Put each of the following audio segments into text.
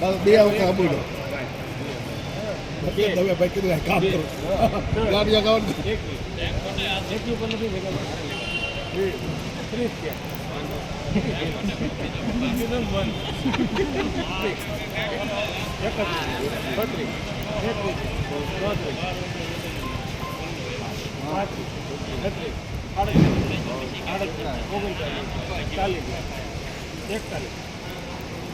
બસ બે વખત બોલો તમે ભાઈ કીધું કામ કરો ગાડી અગાઉ એકતાલીસ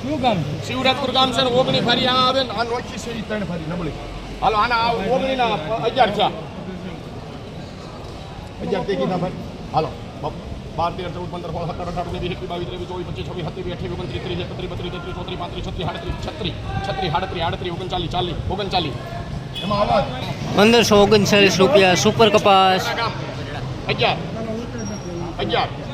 શું ગામ શિવરાજપુર ગામ છે ને ઓગણી ફરી આ આવે ને આ નોખી છે ઈ ત્રણ ફરી નબળી હાલો આના આ ઓગણી ના અગિયાર છે અગિયાર તે કીધા ભાઈ હાલો બ- બાર તેર ચૌદ પંદર સોળ સત્તર અઢાર ઓગણીસ એકવીસ બાવીસ ત્રેવીસ ચોવીસ પચીસ છવ્વીસ સત્યાવીસ અઠ્યાવીસ ઓગણત્રીસ ત્રીસ એકત્રીસ બત્રીસ તેત્રીસ ચોત્રીસ પાંત્રીસ છત્રીસ સાડત્રીસ છત્રીસ છત્રીસ સાડત્રીસ આડત્રીસ ઓગણચાલીસ ચાલીસ ઓગણચાલીસ એમાં અવાજ પંદરસો ઓગણચાલીસ રૂપિયા સુપર કપાસ આ ગામ અગિયાર અગિયાર ઓગણત્રીસ ત્રીસ ઓગણત્રીસ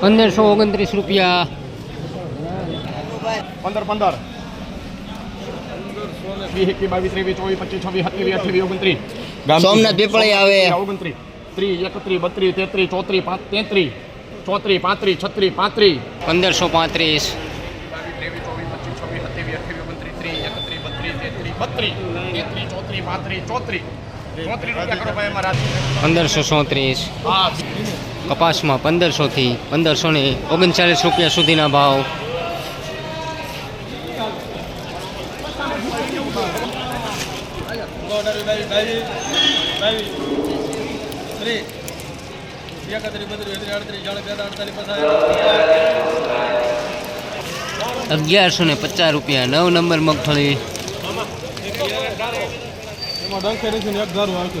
પંદરસો ઓગણત્રીસ રૂપિયા. પંદર પંદર. સોમનાથ પીપળી આવે. ઓગણત્રીસ. ત્રીસ એકત્રીસ બત્રીસ તેત્રીસ ચોત્રીસ પાંચ તેત્રીસ. ચોત્રીસ પાંત્રીસ છત્રીસ પાંત્રીસ. પંદરસો પાંત્રીસ ત્રેવીસ ચોવીસ પચીસ છવ્વીસ સત્યાવીસ અઠ્યાવીસ ઓગણત્રીસ ત્રીસ એકત્રીસ બત્રીસ તેત્રીસ ચોત્રીસ પાંત્રીસ ચોત્રીસ. પંદરસો ચોત્રીસ. કપાસમાં પંદરસોથી પંદરસો ને ઓગણચાલીસ રૂપિયા સુધીના ભાવ. અગિયારસો ને પચાસ રૂપિયા નવ નંબર મગફળી. એમાં ડંખે નથી ને એક ધારું આવશે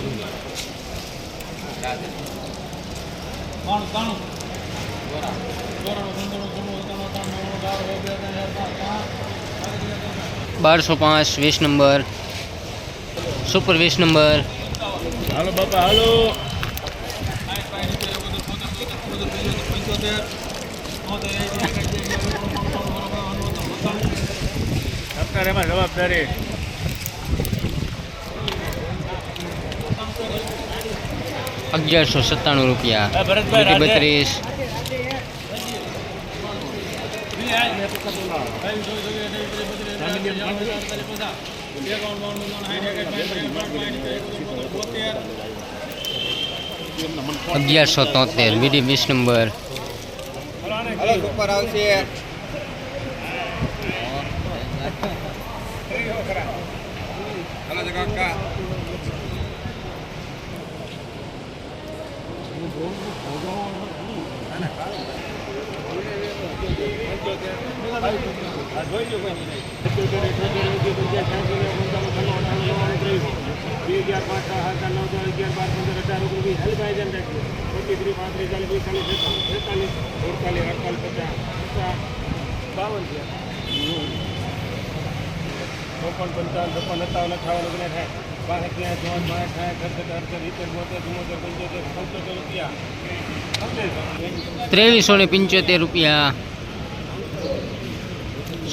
બારસો પાંચ વીસ નંબર સુપર વીસ નંબર હાલો બાપા હાલો સરકાર એમાં જવાબદારી અગિયારસો સત્તાણું રૂપિયા હા, ભરતભાઈ, બીટી રાજે. બત્રીસ અગિયારસો તોતેર બીડી વીસ નંબર ચોપન પંચાવન છપ્પન સત્તાવન અઠાવન ઓગણીસ થાય બાસઠ ત્રેસઠ ચોવન બાસઠ સાઠ સડસઠ અડસઠ સિત્તેર બોતેર ચુમ્મોતેર પંચોતેર પંચોતેર રૂપિયા. ત્રેવીસો ને પંચોતેર રૂપિયા.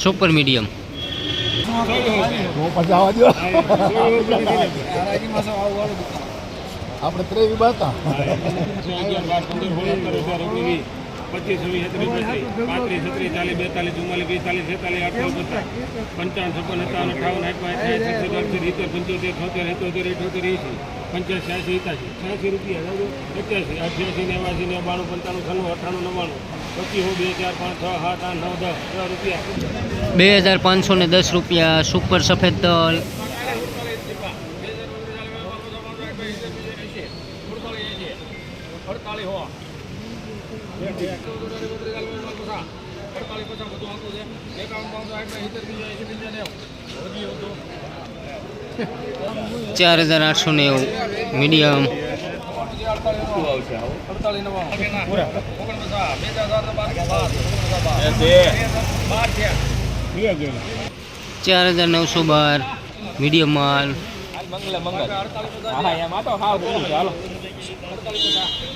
સુપર મીડિયમ આપણે ત્રેવી બાતા પચીસ વીસ સત્રીસ બત્રીસ પાંત્રીસ છત્રીસ ચાલીસ બેતાલીસ ચુમ્માલીસ પિસ્તાલીસ છેતાલીસ અઠાવન પચાસ પંચાવન છપ્પન સત્તાવન અઠાવન આઠમાં સત્તર અડસઠ સિત્તેર પંચોતેર છોતેર એકોતેર એઠોતેર એંસી પંચાસ છ્યાસી એકાસી છ્યાસી રૂપિયા એક્યાસી અઠ્યાસી નેવાસી ને બાણું પંચાણું છન્નું અઠાણું નવ્વાણું પચીસ બે ચાર પાંચ છ સાત આઠ નવ દસ દસ રૂપિયા બે હજાર પાંચસો ને દસ રૂપિયા સુપર સફેદ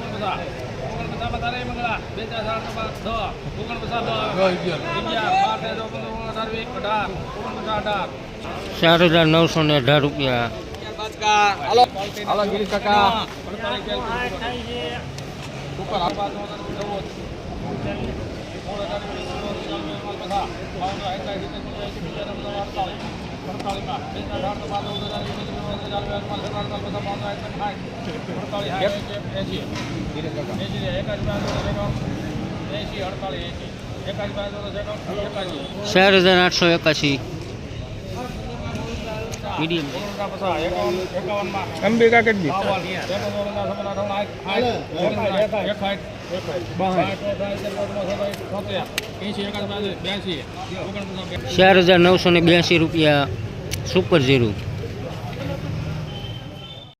ચાર હજાર આઠસો નેવું મીડિયમ ચાર હજાર નવસો ચાર હજાર ને અઢાર રૂપિયા ચાર હજાર નવસો ને અઢાર રૂપિયા ચાર હજાર આઠસો એકાશી. મીડિયમ અંબિકા કેટલી ચાર હજાર નવસો ને બ્યાસી રૂપિયા સુપર ઝીરો.